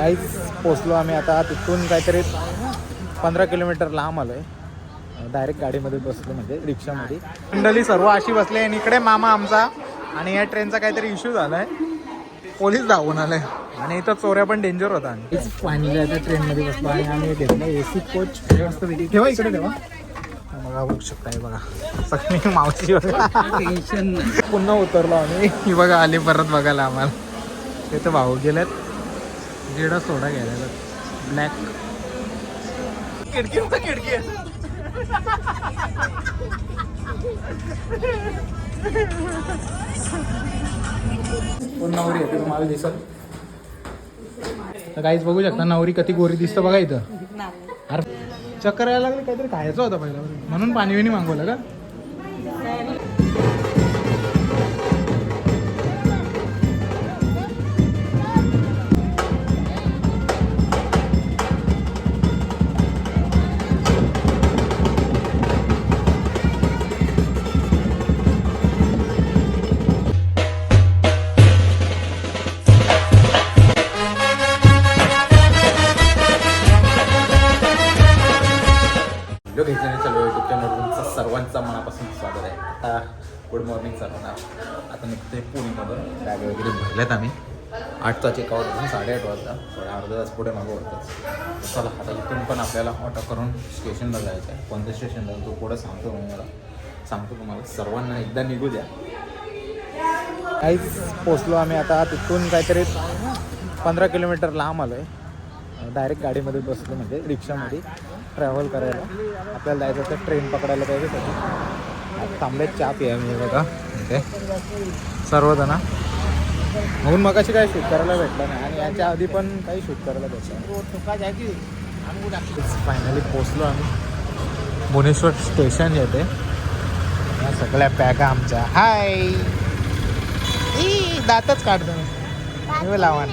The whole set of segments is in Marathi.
काहीच पोचलो आम्ही आता तिथून काहीतरी पंधरा किलोमीटर लांब आलो आहे डायरेक्ट गाडीमध्ये बसलो म्हणजे रिक्षामध्ये. मंडळी सर्व अशी बसले आणि इकडे मामा आमचा आणि या ट्रेनचा काहीतरी इश्यू झालाय. पोलीस धावून आलाय. आणि इथं चोऱ्या पण डेंजर होता फायनली आता ट्रेनमध्ये बसलो आणि आम्ही घेतलं ए सी कोच ठेवा इकडे ठेवा. बघा बघू शकता बघा. सगळी मावशी बघा. टेन्शन पुन्हा उतरलो आम्ही. ही बघा आली परत बघायला आम्हाला. तिथं भाऊ गेलेत. जेडा सोडा घ्यायला ब्लॅक खिडकी खिडकी नवरी आहे ते तुम्हाला दिसत तर काहीच बघू शकता नवरी कधी गोरी दिसतं बघा इथं अरे चक्कर यायला लागली काहीतरी खायचं होतं पहिलं म्हणून पाणी विणी मागवलं का भरल्यात आम्ही. आठचा चेकआउट होऊन साडेआठ वाजता. थोडा अर्धा तास पुढे मागं होतंच चला आता इथून पण आपल्याला ऑटो करून स्टेशनला जायचं आहे कोणत्या स्टेशनला तो पुढं सांगतो तुम्हाला मला. सांगतो तुम्हाला. सर्वांना एकदा निघू द्या. काहीच पोचलो आम्ही आता. तिथून काहीतरी पंधरा किलोमीटर लांब आलो आहे डायरेक्ट गाडीमध्ये बसलो म्हणजे रिक्षामध्ये ट्रॅव्हल करायला. आपल्याला जायचं तर ट्रेन पकडायला पाहिजे त्याची थांबलेत चहा पिया मी बघा. इथे सर्वजण. म्हणून मग अशी काही शूट करायला भेटलं नाही. आणि याच्या आधी पण काही शूट करायला भेटलं फायनली पोचलो आम्ही. भुवनेश्वर स्टेशन येते या सगळ्या पॅका आमच्या. हाय ई दातच काढतो मी लावा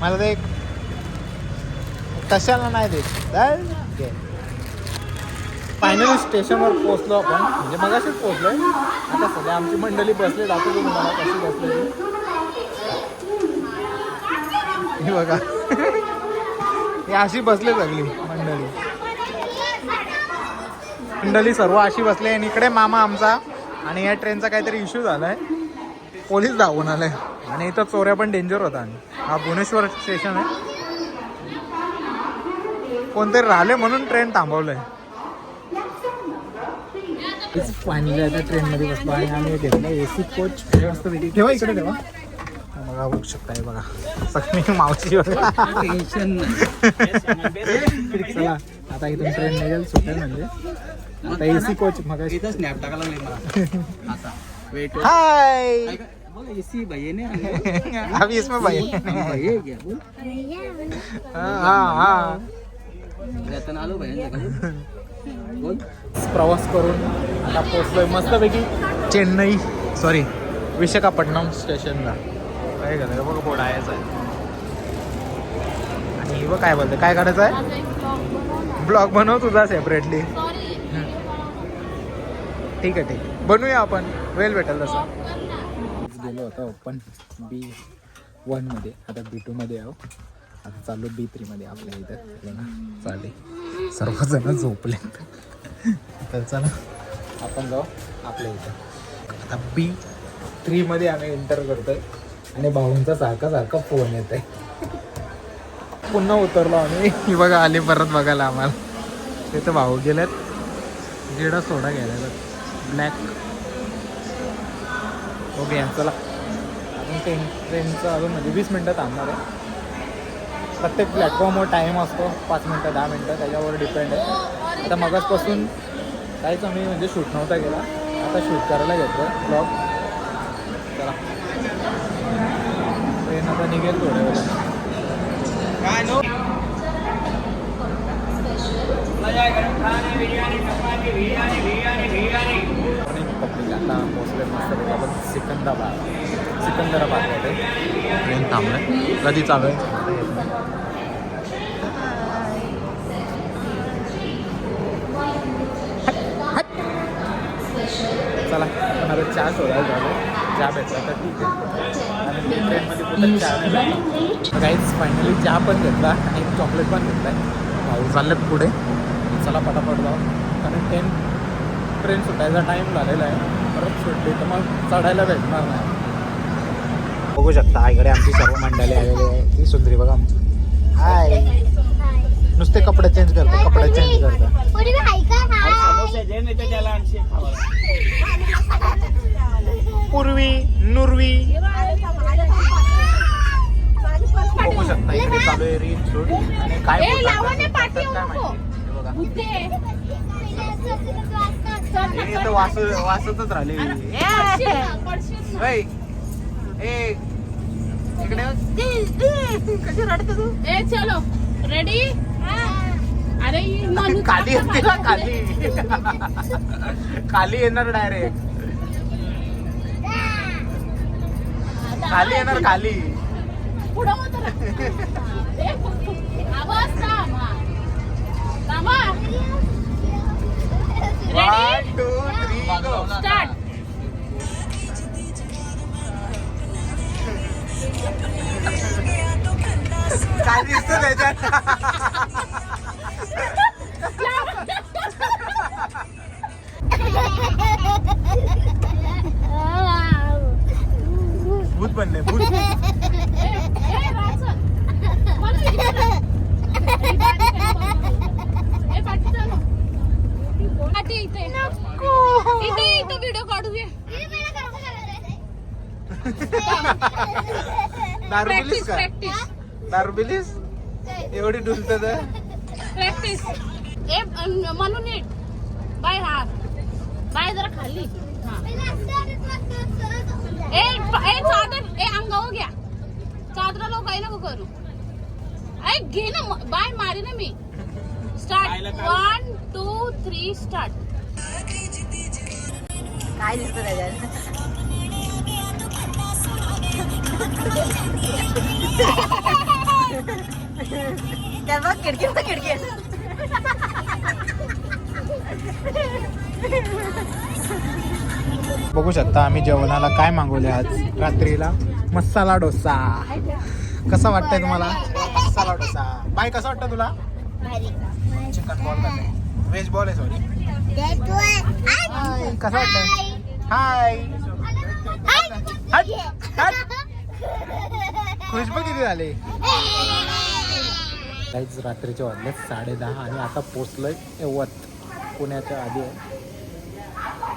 मला ते कशाला नाही देत. फायनली स्टेशनवर पोहोचलो आपण. म्हणजे मग अशीच पोहोचलोय. आता सध्या आमची मंडळी बसले जातो तुम्हाला कशी बसलेली. हे बघा. हे अशी बसले सगळी मंडळी. मंडळी सर्व अशी बसले. आणि इकडे मामा आमचा. आणि या ट्रेनचा काहीतरी इश्यू झालाय. पोलीस धावून आलाय. आणि इथं चोऱ्या पण डेंजर होता. हा भुवनेश्वर स्टेशन आहे. कोणतरी राहिले म्हणून ट्रेन थांबवलंय. फायनली आता ट्रेनमध्ये बसलो आणि आम्ही घेतलं ए सी कोच मस्त पैकी ठेवा इकडे ठेवा. बघा बघू शकता हे बघा. सगळी मावशी बघा टेन्शन चला आता इथून ट्रेन निघेल सुटेल म्हणजे. आता ए सी कोच मग इथं स्नॅप टाकायला लागले मला. वेट हाय एसी अभी इसमें भाई हाँ हाँ. रतन आलो बोल प्रवास करून आता पोचलोय मस्तपैकी चेन्नई सॉरी विशाखापट्टणम स्टेशनला. काय झालं बघ बोर्ड आहेच आहे. आणि हे बघ काय बोलते काय काढायचं आहे? ब्लॉग बनव तुझा सेपरेटली ठीक आहे ठीक आहे. बनवूया आपण. वेळ भेटेल तसं. गेलो होतो ओपन बी वनमध्ये आता बी टूमध्ये आहो. आता चालू बी थ्रीमध्ये आपल्या इथं. ना. चालेल. सर्वजण झोपले तर चला आपण जाऊ आपल्या इथं. आता बी थ्रीमध्ये आम्ही एंटर करतोय. आणि भाऊंचा सारखा सारखा फोन येत आहे पुन्हा उतरलो आम्ही. ही बघा आली परत बघायला आम्हाला. तिथं भाऊ गेलेत. जेडा सोडा घ्यायला ब्लॅक ओके चला. अजून ट्रेन ट्रेनचं अजून म्हणजे वीस मिनटं थांबणार आहे. प्रत्येक प्लॅटफॉर्मवर टाईम असतो पाच मिनटं दहा मिनटं त्याच्यावर डिपेंड आहे. आता मगाचपासून काहीच आम्ही म्हणजे शूट नव्हता केला. आता शूट करायला घेतो ब्लॉग चला. ट्रेन आता निघेल थोड्या नो? पब्लिक आता पोचले मस्त आपण सिकंदराबाद ट्रेन थांबलं कधी चालू आहे? चला आता चहा शोधायला झालो चहा भेटला तर ठीक आहे. आणि ट्रेनमध्ये कुठं चहा नाही काहीच फायनली चहा पण घेतला आणि एक चॉकलेट पण घेतला भाऊ चाललेत पुढे. चला पटापट जाऊ. कारण ट्रेन ट्रेन सुटायचा टाईम झालेला आहे. परत सुटली तर मग चढायला भेटणार नाही. बघू शकता इकडे आमची सर्व मंडळी आलेली आहे. ही सुंदरी बघा. आमची हाय नुसते कपडे चेंज करतो कपडे चेंज करतो. पूर्वी नुरवी. बघू शकता इकडे चालू आहे रील शूट. आणि काय काय. माहिती. वासतच राहिले. कशी रडते तू? ए चलो. रेडी अरे ही खाली येते ना खाली. खाली येणार डायरेक्ट खाली येणार खाली. पुढं दारू बिलीस प्रॅक्टिस का? प्रॅक्टिस दारू बिलीस एवढी डुलत प्रॅक्टिस ए म्हणून नीट. बाय हा. बाय जरा खाली. हा. ए प- ए चादर. ए अंगावर घ्या. चादर लोक काही नको करू. ए घे ना म- बाय मारी ना मी. Start one two three start काय दिसतं त्याच्यात? त्या बघ खिडकी बघ खिडकी बघू शकता आम्ही जेवणाला काय मागवले आज? रात्रीला मसाला डोसा. कसा वाटतंय तुम्हाला? मसाला डोसा. बाय कसा वाटतं तुला? चिकन बॉल व्हेज बॉल आहे सॉरी कसा वाटतंय? हाय. खुश किती झाले. काहीच रात्रीचे वाजले साडे दहा आणि आता पोचलोय एवत पुण्याच्या आधी आहे.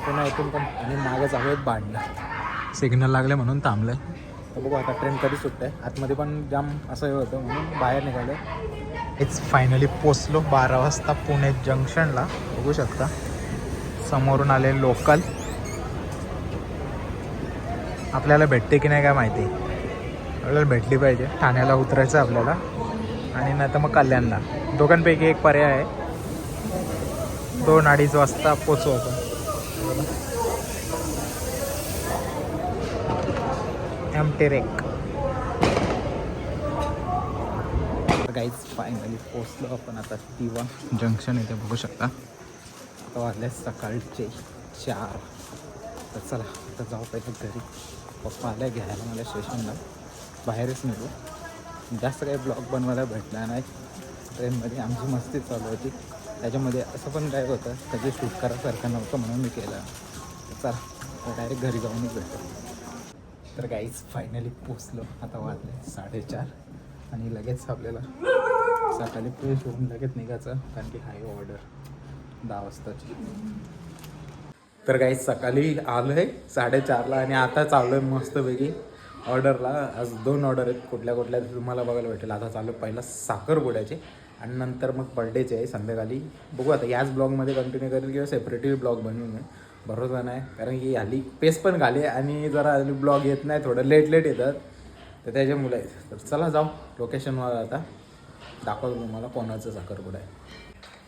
पुन्हा इथून पण आणि मागे चालू आहेत बांधणं सिग्नल लागले म्हणून थांबलंय. तर बघू आता ट्रेन कधी सुटते आतमध्ये पण जाम असं हे होतं म्हणून बाहेर निघालं इट्स फायनली पोचलो बारा वाजता पुणे जंक्शनला. बघू शकता. समोरून आले लोकल आपल्याला भेटते की नाही काय माहिती. आपल्याला भेटली पाहिजे. ठाण्याला उतरायचं आपल्याला. आणि नाही तर मग कल्याणला. दोघांपैकी एक पर्याय आहे. दोन अडीच वाजता पोचू आपण. एम टेरेक काहीच फायनली पोचलो आपण आता दिवा जंक्शन इथे बघू शकता. आता वाजले सकाळचे चार. तर चला आता जाऊ पाहिजे घरी. पप्पा आल्या घ्यायला मला स्टेशनला बाहेरच निघू जास्त काही ब्लॉग बनवायला भेटला नाही. ट्रेनमध्ये आमची मस्ती चालू होती. त्याच्यामध्ये असं पण काय होतं कधी शूट करासारखं नव्हतं म्हणून मी केलं. तर चला डायरेक्ट घरी जाऊनच भेटतो तर गाईज फायनली पोचलो आता वाजले साडेचार आणि लगेच आपल्याला सकाळी फ्रेश होऊन लगेच निघायचं कारण की हाय ऑर्डर दहा वाजताची. तर काही सकाळी आलो आहे साडेचारला आणि आता चाललो आहे मस्तपैकी. ऑर्डरला आज दोन ऑर्डर आहेत कुठल्या कुठल्या तुम्हाला बघायला भेटेल. आता चालू पहिला पहिला साखरपुड्याचे आणि नंतर मग बर्थडेचे आहे संध्याकाळी. बघू आता याच ब्लॉगमध्ये कंटिन्यू करेल किंवा सेपरेटली ब्लॉग बनवून भरोसा नाही कारण की हल्ली पेस पण घाले आणि जरा हल्ली ब्लॉग येत नाही थोडं लेट लेट येतात. तर त्याच्यामुळे आहेत. तर चला जाऊ लोकेशनवर आता. दाखवतो तुम्हाला कोणाचं साखरपुडा आहे.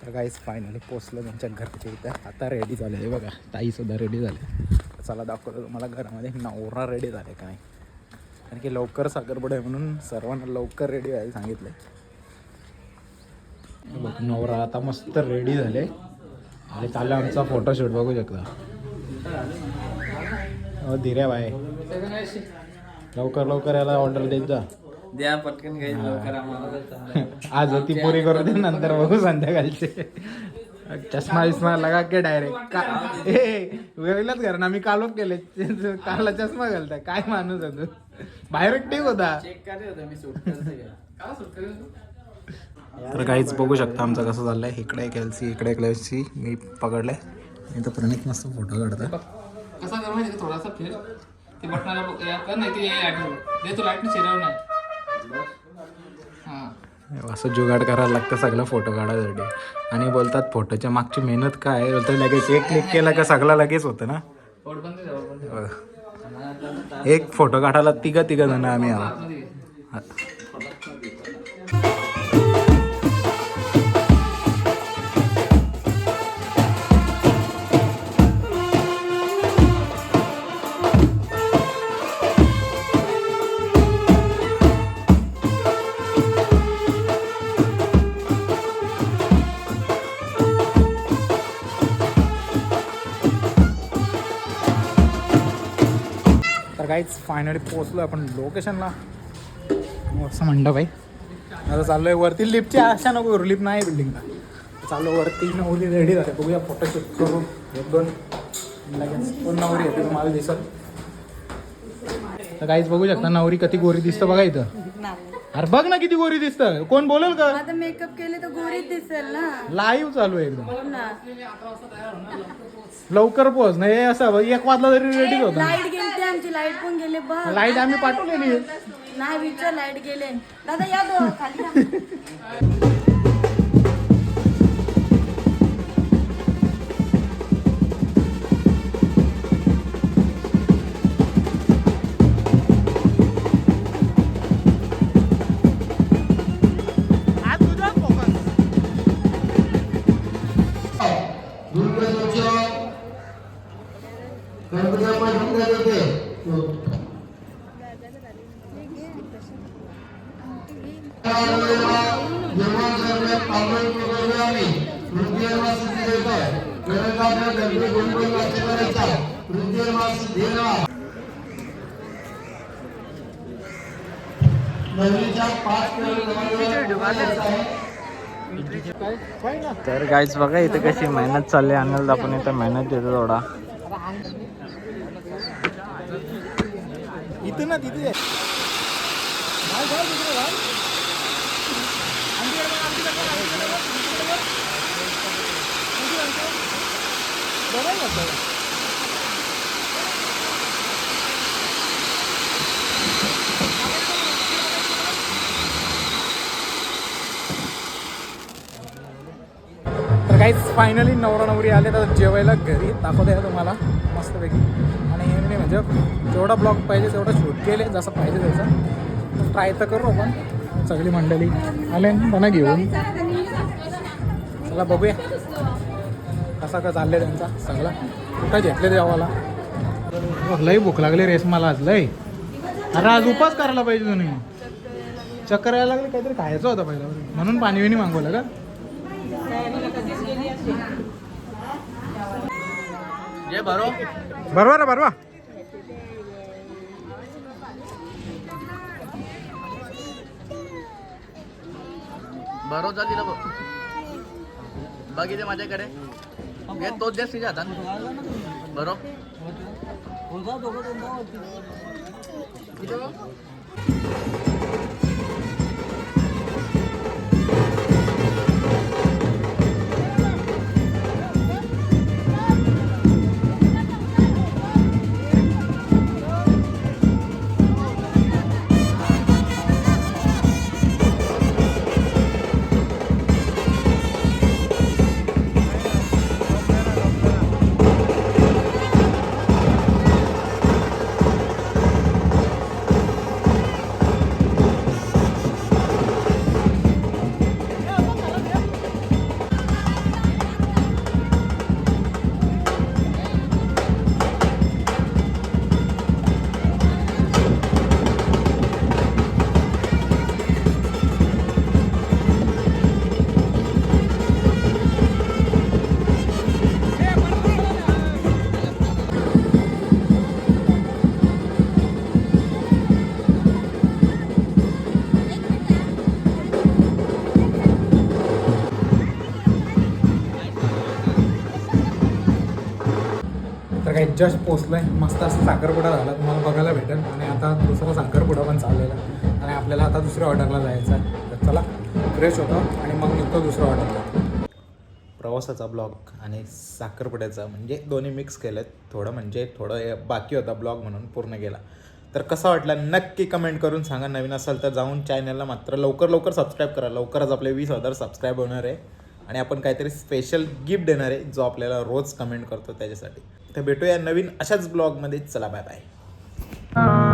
तर काहीच फायनली पोचलं त्यांच्या घरच्या इथं. आता रेडी झाले. आहे बघा ताईसुद्धा रेडी झाले चला दाखवतो तुम्हाला घरामध्ये नवरा रेडी झाले का नाही. कारण की लवकर साखरपुडा आहे म्हणून सर्वांना लवकर रेडी व्हायला सांगितलं बघ नवरा आता मस्त रेडी झाले. आणि चाललं आमचा फोटोशूट बघू शकता. हो धीरे बाय. लवकर लवकर याला ऑर्डर देत जा. द्या पटकन आम्हाला आज ती पुरी करू दे नंतर बघू संध्याकाळचे. चष्मा विस्मा लगा के डायरेक्ट का ए वेगळंच घर ना मी कालोच केले. काला चष्मा घालताय. काय माणूस आहे तू? बाहेर ठीक होता. चेक मी तर काहीच बघू शकता आमचं कसं चाललंय. इकडे एक एल सी इकडे एक एल सी मी पकडलंय. मी तर प्रणित मस्त फोटो काढतोय. कसा कर माहिती थोडासा फिर. ते बटनाला कर नाही ते लाइट दे तो लाइट चेहऱ्यावर नाही हा. असं जुगाड करायला लागतं सगळं फोटो काढायसाठी. आणि बोलतात फोटोच्या मागची मेहनत काय आहे? बोलतात लगेच एक क्लिक केला का सगळं लगेच होतं ना. एक फोटो काढायला तिघं तिघं जण आम्ही आहोत. काहीच फायनली पोचलो आपण लोकेशनला असं म्हणतं बाई. आता चाललोय वरती लिफ्टची आशा नको करू लिफ्ट नाही बिल्डिंगला चाललो वरती. नवरी रेडी झाले. बघूया फोटोशूट करू एक दोन. लगेच दोन नवरी येते तुम्हाला दिसत तर काहीच बघू शकता नवरी कधी गोरी दिसतं बघा इथं. अरे बघ ना किती गोरी दिसतं कोण बोलेल का? आता मेकअप केले तर गोरीच दिसेल ना. लाईव्ह चालू आहे एकदम. हो ना. लवकर पोहोच. नाही हे असं एक वाजला तरी रेडीच होता. लाइट गेली आमची लाइट पण गेले. बघ लाइट आम्ही पाठवलेली आहे. नाही विचार लाइट गेले. दादा या दो खाली या. तर गाईच बघा इथे कशी मेहनत चालली. अनिल आपण इथं मेहनत देतो थोडा. इथं ना तिथे. आहे. जाऊ, जाऊ, तिकडे जाऊ. आमच्याकडे बघ, आमच्याकडे बघ, आमच्याकडे बघ, आमच्याकडे बघ. आमच्याकडे, आमच्याकडे. बघा ना आता. तर गाईज फायनली नवरा नवरी आले तर जेवायला घरी दाखवता येतं तुम्हाला मस्तपैकी. आणि हे नाही म्हणजे जेवढा ब्लॉग पाहिजे तेवढा शूट केले जसं पाहिजे तसं. ट्राय तर करू आपण. सगळी मंडळी आले त्यांना घेऊन. चला बघूया. कसा का चाललं त्यांचा सगळा. कुठं घेतले देवाला लई भूक लागली रेस मला आज लई. अरे आज उपास करायला पाहिजे तुम्ही. चक्कर यायला लागली काहीतरी खायचं होतं पहिला म्हणून पाणी विणी मागवलं का? बरोबर आहे बरोबर बरोबर जा तिला बघ. इथे माझ्याकडे. घे तोच द्या तिच्या हातात. बरोबर एडजस्ट पोचलं आहे मस्त असं साखरपुडा झाला. तुम्हाला बघायला भेटेल. आणि आता दुसरा साखरपुडा पण चाललेला आणि आपल्याला आता दुसऱ्या ऑर्डरला जायचं आहे. तर चला फ्रेश होतो आणि मग निघतो दुसऱ्या ऑर्डरला प्रवासाचा ब्लॉग आणि साखरपुड्याचा म्हणजे दोन्ही मिक्स केलेत. थोडं म्हणजे थोडं हे बाकी होता ब्लॉग म्हणून पूर्ण गेला. तर कसा वाटला नक्की कमेंट करून सांगा. नवीन असाल तर जाऊन चॅनलला मात्र लवकर लवकर सबस्क्राईब करा. लवकरच आपले वीस हजार सबस्क्राईब होणार आहे. आणि आपण काहीतरी स्पेशल गिफ्ट देणार आहे जो आपल्याला रोज कमेंट करतो त्याच्यासाठी. तर भेटूया नवीन अशाच ब्लॉगमध्ये चला बाय बाय